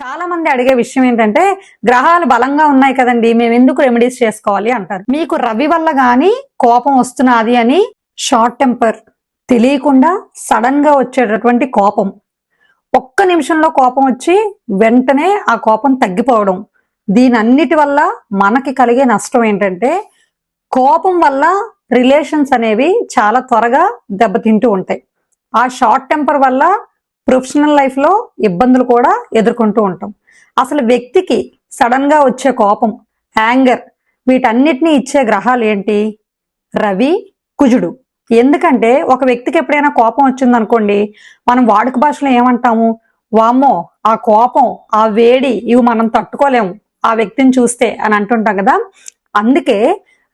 చాలా మంది అడిగే విషయం ఏంటంటే గ్రహాలు బలంగా ఉన్నాయి కదండి మేము ఎందుకు రెమెడీస్ చేసుకోవాలి అంటారు. మీకు రవి వల్ల గాని కోపం వస్తున్నది అని షార్ట్ టెంపర్ తెలియకుండా సడన్గా వచ్చేటటువంటి కోపం. ఒక్క నిమిషంలో కోపం వచ్చి వెంటనే ఆ కోపం తగ్గిపోవడం. దీని అన్నిటి వల్ల మనకి కలిగే నష్టం ఏంటంటే కోపం వల్ల రిలేషన్స్ అనేవి చాలా త్వరగా దెబ్బతింటూ ఉంటాయి. ఆ షార్ట్ టెంపర్ వల్ల ప్రొఫెషనల్ లైఫ్లో ఇబ్బందులు కూడా ఎదుర్కొంటూ ఉంటాం. అసలు వ్యక్తికి సడన్గా వచ్చే కోపం యాంగర్ వీటన్నిటిని ఇచ్చే గ్రహాలు ఏంటి? రవి కుజుడు. ఎందుకంటే ఒక వ్యక్తికి ఎప్పుడైనా కోపం వచ్చిందనుకోండి మనం వాడుక భాషలో ఏమంటాము? వామ్మో ఆ కోపం ఆ వేడి ఇవి మనం తట్టుకోలేము ఆ వ్యక్తిని చూస్తే అని అంటుంటాం కదా. అందుకే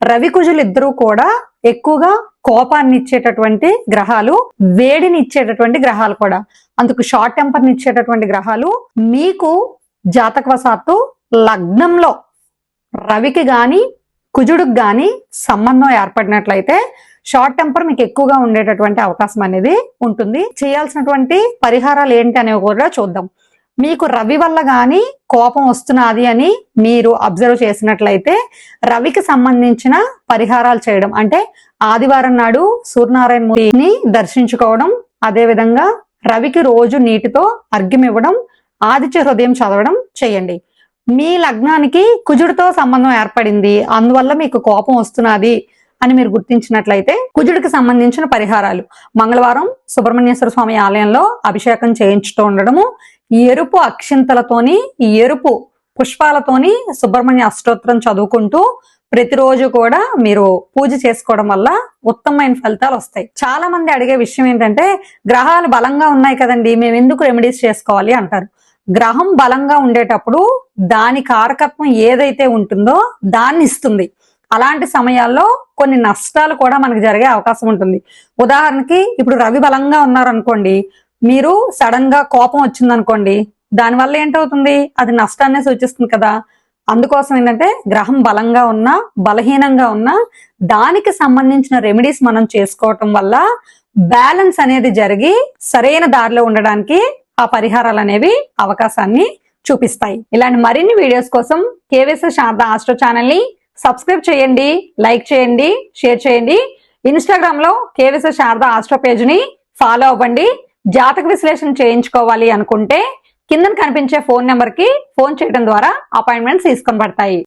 రవి కుజులు ఇద్దరూ కూడా ఎక్కువగా కోపాన్ని ఇచ్చేటటువంటి గ్రహాలు వేడిని ఇచ్చేటటువంటి గ్రహాలు కూడా. అందుకు షార్ట్ టెంపర్ని ఇచ్చేటటువంటి గ్రహాలు మీకు జాతకవశాత్తు లగ్నంలో రవికి గాని కుజుడికి గాని సంబంధం ఏర్పడినట్లయితే షార్ట్ టెంపర్ మీకు ఎక్కువగా ఉండేటటువంటి అవకాశం అనేది ఉంటుంది. చేయాల్సినటువంటి పరిహారాలు ఏంటి అనేవి కూడా చూద్దాం. మీకు రవి వల్ల గాని కోపం వస్తున్నది అని మీరు అబ్జర్వ్ చేసినట్లయితే రవికి సంబంధించిన పరిహారాలు చేయడం అంటే ఆదివారం నాడు సూర్యనారాయణ మూర్తిని దర్శించుకోవడం అదే విధంగా రవికి రోజు నీటితో అర్ఘ్యం ఇవ్వడం ఆదిత్య హృదయం చదవడం చేయండి. మీ లగ్నానికి కుజుడితో సంబంధం ఏర్పడింది అందువల్ల మీకు కోపం వస్తున్నది అని మీరు గుర్తించినట్లయితే కుజుడికి సంబంధించిన పరిహారాలు. మంగళవారం సుబ్రహ్మణ్యేశ్వర స్వామి ఆలయంలో అభిషేకం చేయించుతూ ఉండడము ఎరుపు అక్షింతలతోని ఎరుపు పుష్పాలతోని సుబ్రహ్మణ్య అష్టోత్తరం చదువుకుంటూ ప్రతిరోజు కూడా మీరు పూజ చేసుకోవడం వల్ల ఉత్తమమైన ఫలితాలు వస్తాయి. చాలా మంది అడిగే విషయం ఏంటంటే గ్రహాలు బలంగా ఉన్నాయి కదండి మేము ఎందుకు రెమెడీస్ చేసుకోవాలి అంటారు. గ్రహం బలంగా ఉండేటప్పుడు దాని కారకత్వం ఏదైతే ఉంటుందో దాన్ని ఇస్తుంది. అలాంటి సమయాల్లో కొన్ని నష్టాలు కూడా మనకు జరిగే అవకాశం ఉంటుంది. ఉదాహరణకి ఇప్పుడు రవి బలంగా ఉన్నారనుకోండి మీరు సడన్గా కోపం వచ్చిందనుకోండి దానివల్ల ఏంటవుతుంది? అది నష్టాన్నే సూచిస్తుంది కదా. అందుకోసం ఏంటంటే గ్రహం బలంగా ఉన్నా బలహీనంగా ఉన్నా దానికి సంబంధించిన రెమెడీస్ మనం చేసుకోవటం వల్ల బ్యాలెన్స్ అనేది జరిగి సరైన దారిలో ఉండడానికి ఆ పరిహారాలు అనేవి అవకాశాన్ని చూపిస్తాయి. ఇలాంటి మరిన్ని వీడియోస్ కోసం కేవీఎస్ శారద ఆస్ట్రో ఛానల్ని సబ్స్క్రైబ్ చేయండి లైక్ చేయండి షేర్ చేయండి. ఇన్స్టాగ్రామ్లో కేవీఎస్ శారద ఆస్ట్రో పేజ్ని ఫాలో అవ్వండి. జాతక విశ్లేషణ చేయించుకోవాలి అనుకుంటే కింద కనిపించే ఫోన్ నెంబర్కి ఫోన్ చేయడం ద్వారా అపాయింట్మెంట్స్ తీసుకొని పడతాయి